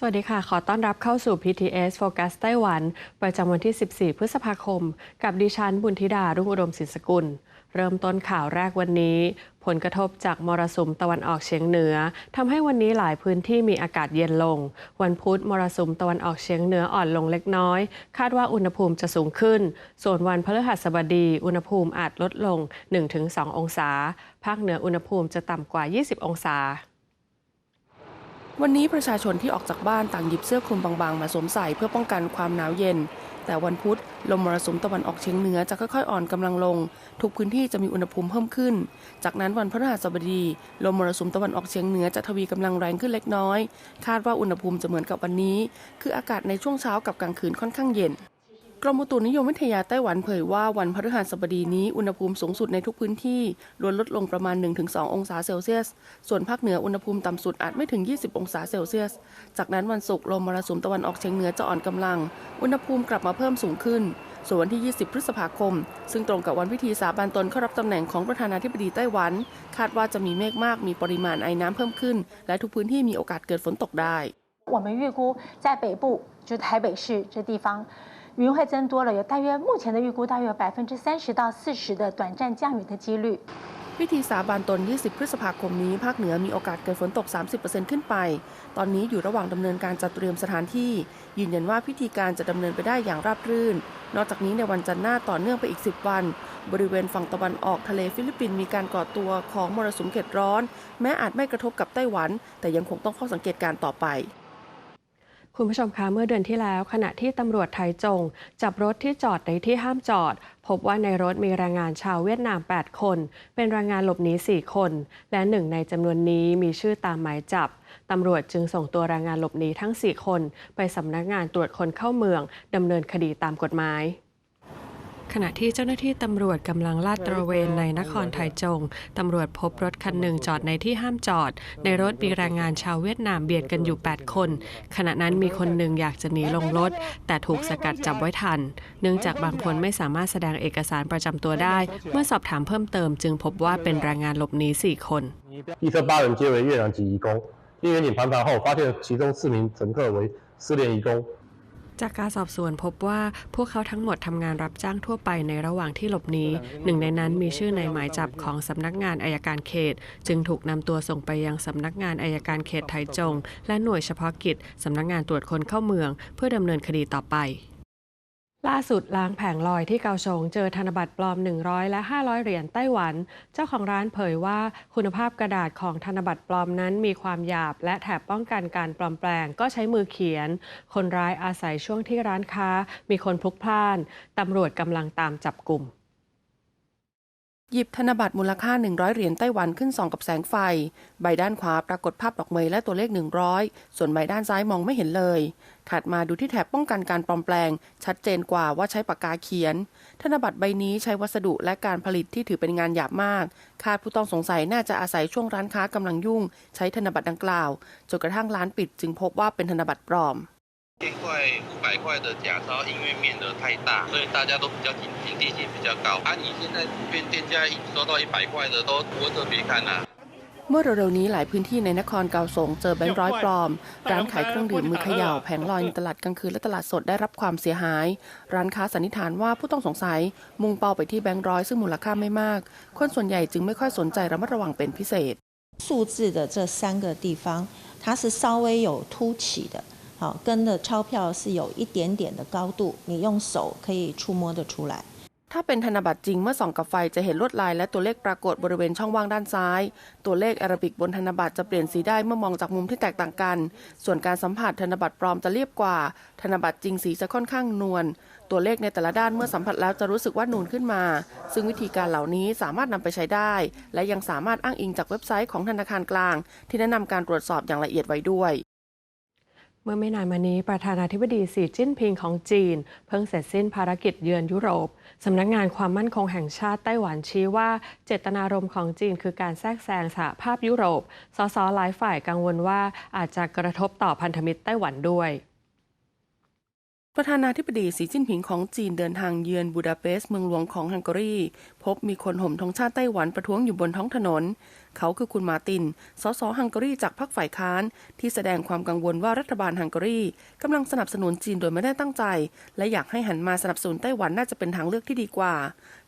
สวัสดีค่ะ ขอต้อนรับเข้าสู่ PTS Focus ไต้หวัน ประจำวันที่ 14 พฤษภาคม กับดิฉันบุญธิดา รุ่งอุดมศิลสกุล เริ่มต้นข่าวแรกวันนี้ ผลกระทบจากมรสุมตะวันออกเฉียงเหนือทำให้วันนี้หลายพื้นที่มีอากาศเย็นลง วันพุธมรสุมตะวันออกเฉียงเหนืออ่อนลงเล็กน้อย คาดว่าอุณหภูมิจะสูงขึ้น ส่วนวันพฤหัสบดีอุณหภูมิอาจลดลง 1-2 องศา ภาคเหนืออุณหภูมิจะต่ำกว่า 20 องศา วันนี้ประชาชนที่ออกจากบ้านต่างหยิบเสื้อคลุมบางๆ มาสวมใส่เพื่อป้องกันความหนาวเย็น แต่วันพุธลมมรสุมตะวันออกเฉียงเหนือจะค่อยๆอ่อนกำลังลง ทุกพื้นที่จะมีอุณหภูมิเพิ่มขึ้น จากนั้นวันพฤหัสบดี ลมมรสุมตะวันออกเฉียงเหนือจะทวีกำลังแรงขึ้นเล็กน้อย คาดว่าอุณหภูมิจะเหมือนกับวันนี้ คืออากาศในช่วงเช้ากับกลางคืนค่อนข้างเย็น กรมอุตุนิยมวิทยาไต้หวันเผยว่าวันพฤหัสบดีนี้อุณหภูมิสูงสุดในทุกพื้นที่ล้วนลดลงประมาณ 1-2 องศาเซลเซียส ส่วนภาคเหนืออุณหภูมิต่ำสุดอาจไม่ถึง 20 องศาเซลเซียส จากนั้นวันศุกร์ลมมรสุมตะวันออกเฉียงเหนือจะอ่อนกำลัง อุณหภูมิกลับมาเพิ่มสูงขึ้น ส่วนวันที่ 20 พฤษภาคม ซึ่งตรงกับวันพิธีสาบานตนเข้ารับตำแหน่งของประธานาธิบดีไต้หวัน คาดว่าจะมีเมฆมากมีปริมาณไอน้ำเพิ่มขึ้น และทุกพื้นที่มีโอกาสเกิดฝนตกได้ 我们预估在北部，就是台北市这地方， 云会增多了，有大约目前的预估大约有百分之三十到四十的短暂降雨的几率。 พิธีสาบานตน 20 พฤษภาคมนี้ ภาคเหนือมีโอกาสเกิดฝนตก 30%ขึ้นไป ตอนนี้อยู่ระหว่างดำเนินการจัดเตรียมสถานที่ ยืนยันว่าพิธีการจะดำเนินไปได้อย่างราบรื่น นอกจากนี้ในวันจันทร์หน้าต่อเนื่องไปอีก 10 วัน บริเวณฝั่งตะวันออกทะเลฟิลิปปินส์มีการก่อตัวของมรสุมเขตร้อน แม้อาจไม่กระทบกับไต้หวัน แต่ยังคงต้องเฝ้าสังเกตการณ์ต่อไป คุณผู้ชมคะเมื่อเดือนที่แล้ว ขณะที่ตำรวจไทยจง จับรถที่จอดในที่ห้ามจอด พบว่าในรถมีแรงงานชาวเวียดนาม 8 คน เป็นแรงงานหลบหนี 4 คน และหนึ่งในจำนวนนี้มีชื่อตามหมายจับตำรวจจึงส่งตัวแรงงานหลบหนีทั้ง 4 คน ไปสำนักงานตรวจคนเข้าเมืองดำเนินคดีตามกฎหมาย ขณะที่เจ้าหน้าที่ตำรวจกำลังลาดตระเวนในนครไทจง ตำรวจพบรถคันหนึ่งจอดในที่ห้ามจอด ในรถมีแรงงานชาวเวียดนามเบียดกันอยู่ 8 คน ขณะนั้นมีคนหนึ่งอยากจะหนีลงรถ แต่ถูกสกัดจับไว้ทัน เนื่องจากบางคนไม่สามารถแสดงเอกสารประจำตัวได้ เมื่อสอบถามเพิ่มเติม จึงพบว่าเป็นแรงงานหลบหนี 4 คน 一车八人皆为越南籍移工。经远景盘查后，发现其中四名乘客为失联移工。 จากการสอบสวนพบว่าพวกเขาทั้งหมดทำงานรับจ้างทั่วไปในระหว่างที่หลบหนีหนึ่งในนั้นมีชื่อในหมายจับของสำนักงานอายการเขต จึงถูกนำตัวส่งไปยังสำนักงานอายการเขตไทจง และหน่วยเฉพาะกิจสำนักงานตรวจคนเข้าเมือง เพื่อดำเนินคดีต่อไป ล่าสุดล้างแผงลอยที่เกาสงเจอธนบัตรปลอม 100 และ 500 เหรียญไต้หวัน เจ้าของร้านเผยว่าคุณภาพกระดาษของธนบัตรปลอมนั้นมีความหยาบ และแถบป้องกันการปลอมแปลงก็ใช้มือเขียน คนร้ายอาศัยช่วงที่ร้านค้า มีคนพลุกพล่านตำรวจกำลังตามจับกลุ่ม หยิบธนบัตรมูลค่า 100 เหรียญไต้หวันขึ้นส่องกับแสงไฟ ใบด้านขวาปรากฏภาพดอกเมยและตัวเลข 100 ส่วนใบด้านซ้ายมองไม่เห็นเลย ถัดมาดูที่แถบป้องกันการปลอมแปลง ชัดเจนกว่าว่าใช้ปากกาเขียน ธนบัตรใบนี้ใช้วัสดุและการผลิตที่ถือเป็นงานหยาบมาก คาดผู้ต้องสงสัยน่าจะอาศัยช่วงร้านค้ากำลังยุ่ง ใช้ธนบัตรดังกล่าวจนกระทั่งร้านปิดจึงพบว่าเป็นธนบัตรปลอม 千块、五百块的假钞，因为面额太大，所以大家都比较警警惕性比较高。啊，你现在普遍店家一收到一百块的都不会特别看啊。 เมื่อเร็วๆนี้หลายพื้นที่ในนครเกาสงเจอแบงค์ร้อยปลอม ร้านขายเครื่องดื่มมือเขย่าแผงลอยในตลาดกลางคืนและตลาดสดได้รับความเสียหาย ร้านค้าสันนิษฐานว่าผู้ต้องสงสัย มุ่งเป้าไปที่แบงค์ร้อยซึ่งมูลค่าไม่มาก คนส่วนใหญ่จึงไม่ค่อยสนใจระมัดระวังเป็นพิเศษ 数字的这三个地方，它是稍微有凸起的， 好，跟的钞票是有一点点的高度，你用手可以触摸得出来。 ถ้าเป็นธนบัตรจริงเมื่อส่องกับไฟจะเห็นลวดลายและตัวเลขปรากฏบริเวณช่องว่างด้านซ้าย ตัวเลขอาราบิกบนธนบัตรจะเปลี่ยนสีได้เมื่อมองจากมุมที่แตกต่างกัน ส่วนการสัมผัสธนบัตรปลอมจะเรียบกว่า ธนบัตรจริงสีจะค่อนข้างนวล ตัวเลขในแต่ละด้านเมื่อสัมผัสแล้วจะรู้สึกว่านูนขึ้นมา ซึ่งวิธีการเหล่านี้สามารถนำไปใช้ได้ และยังสามารถอ้างอิงจากเว็บไซต์ของธนาคารกลาง ที่แนะนำการตรวจสอบอย่างละเอียดไว้ด้วย เมื่อไม่นานมานี้ประธานาธิบดีสีจิ้นผิงของจีน เพิ่งเสร็จสิ้นภารกิจเยือนยุโรป สำนักงานความมั่นคงแห่งชาติไต้หวันชี้ว่า เจตนารมณ์ของจีนคือการแทรกแซงสหภาพยุโรป สสหลายฝ่ายกังวลว่าอาจจะกระทบต่อพันธมิตรไต้หวันด้วย ประธานาธิบดีสีจิ้นผิงของจีนเดินทางเยือนบูดาเปสต์เมืองหลวงของฮังการี พบมีคนห่มธงชาติไต้หวันประท้วงอยู่บนท้องถนน เขาคือคุณมาติน สสฮังการีจากพรรคฝ่ายค้าน ที่แสดงความกังวลว่ารัฐบาลฮังการีกำลังสนับสนุนจีนโดยไม่ได้ตั้งใจ และอยากให้หันมาสนับสนุนไต้หวันน่าจะเป็นทางเลือกที่ดีกว่า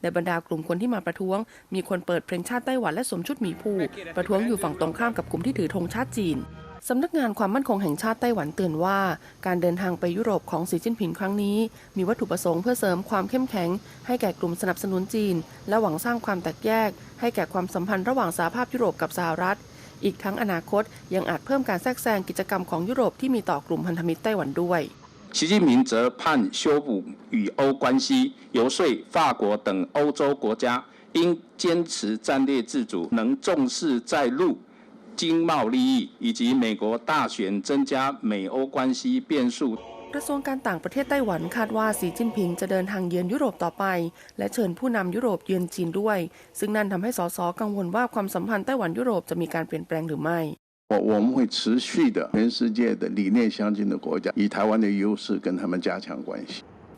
ในบรรดากลุ่มคนที่มาประท้วง มีคนเปิดเพลงชาติไต้หวันและสวมชุดหมีภูประท้วงอยู่ฝั่งตรงข้ามกับกลุ่มที่ถือธงชาติจีน สำนักงานความมั่นคงแห่งชาติไต้หวันเตือนว่า การเดินทางไปยุโรปของสีจิ้นผินครั้งนี้ มีวัตถุประสงค์เพื่อเสริมความเข้มแข็ง ให้แก่กลุ่มสนับสนุนจีน และหวังสร้างความแตกแยก ให้แก่ความสัมพันธ์ระหว่างสหภาพยุโรปกับสหรัฐ อีกทั้งอนาคตยังอาจเพิ่มการแทรกแซงกิจกรรมของยุโรปที่มีต่อกลุ่มพันธมิตรไต้หวันด้วย习近平则盼修补与欧关系，游说法国等欧洲国家应坚持战略自主，能重视在陆经贸利益，以及美国大选增加美欧关系变数。 กระทรวงการต่างประเทศไต้หวันคาดว่าสีจิ้นผิงจะเดินทางเยือนยุโรปต่อไป และเชิญผู้นำยุโรปเยือนจีนด้วย ซึ่งนั่นทำให้สสกังวลว่าความสัมพันธ์ไต้หวันยุโรปจะมีการเปลี่ยนแปลงหรือไม่ 我我们会持续的全世界的理念相近的国家，以台湾的优势跟他们加强关系。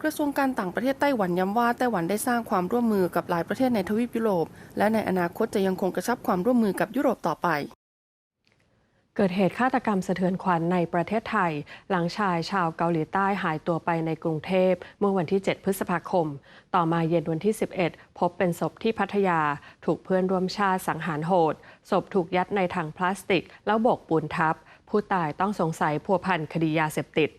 กระทรวงการต่างประเทศไต้หวันย้ำว่าไต้หวันได้สร้างความร่วมมือกับหลายประเทศในทวีปยุโรป และในอนาคตจะยังคงกระชับความร่วมมือกับยุโรปต่อไป เกิดเหตุฆาตกรรมสะเทือนขวัญในประเทศไทย หลังชายชาวเกาหลีใต้หายตัวไปในกรุงเทพ เมื่อวันที่ 7 พฤษภาคม ต่อมาเย็นวันที่ 11 พบเป็นศพที่พัทยา ถูกเพื่อนร่วมชาติสังหารโหด ศพถูกยัดในถังพลาสติก แล้วโบกปูนทับ ผู้ตายต้องสงสัยพัวพันคดียาเสพติด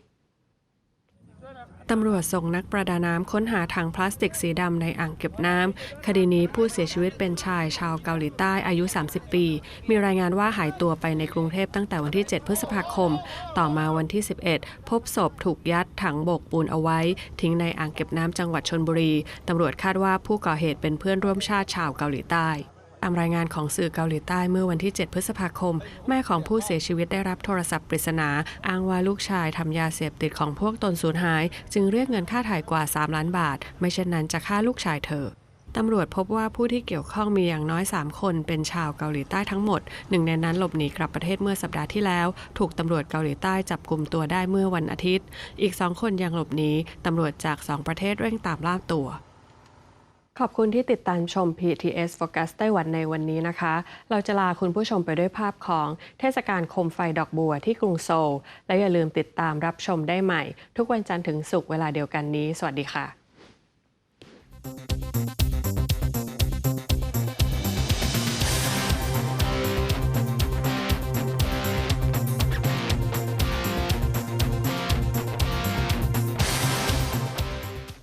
ตำรวจส่งนักประดาน้ำค้นหาถังพลาสติกสีดำในอ่างเก็บน้ำ คดีนี้ผู้เสียชีวิตเป็นชายชาวเกาหลีใต้อายุ 30 ปี มีรายงานว่าหายตัวไปในกรุงเทพตั้งแต่วันที่ 7 พฤษภาคม ต่อมาวันที่ 11 พบศพถูกยัดถังโบกปูนเอาไว้ ทิ้งในอ่างเก็บน้ำจังหวัดชนบุรี ตำรวจคาดว่าผู้ก่อเหตุเป็นเพื่อนร่วมชาติชาวเกาหลีใต้ ตามรายงานของสื่อเกาหลีใต้เมื่อวันที่ 7 พฤษภาคม แม่ของผู้เสียชีวิตได้รับโทรศัพท์ปริศนา อ้างว่าลูกชายทำยาเสพติดของพวกตนสูญหาย จึงเรียกเงินค่าถ่ายกว่า 3 ล้านบาท ไม่เช่นนั้นจะฆ่าลูกชายเธอตำรวจพบว่าผู้ที่เกี่ยวข้องมีอย่างน้อย 3 คน เป็นชาวเกาหลีใต้ทั้งหมด หนึ่งในนั้นหลบหนีกลับประเทศเมื่อสัปดาห์ที่แล้ว ถูกตำรวจเกาหลีใต้จับกลุ่มตัวได้เมื่อวันอาทิตย์ อีกสองคนยังหลบหนีตำรวจจากสองประเทศเร่งตามล่าตัว ขอบคุณที่ติดตามชม PTS Focus ไต้หวันในวันนี้นะคะ เราจะลาคุณผู้ชมไปด้วยภาพของเทศกาลโคมไฟดอกบัวที่กรุงโซล และอย่าลืมติดตามรับชมได้ใหม่ ทุกวันจันทร์ถึงศุกร์เวลาเดียวกันนี้ สวัสดีค่ะ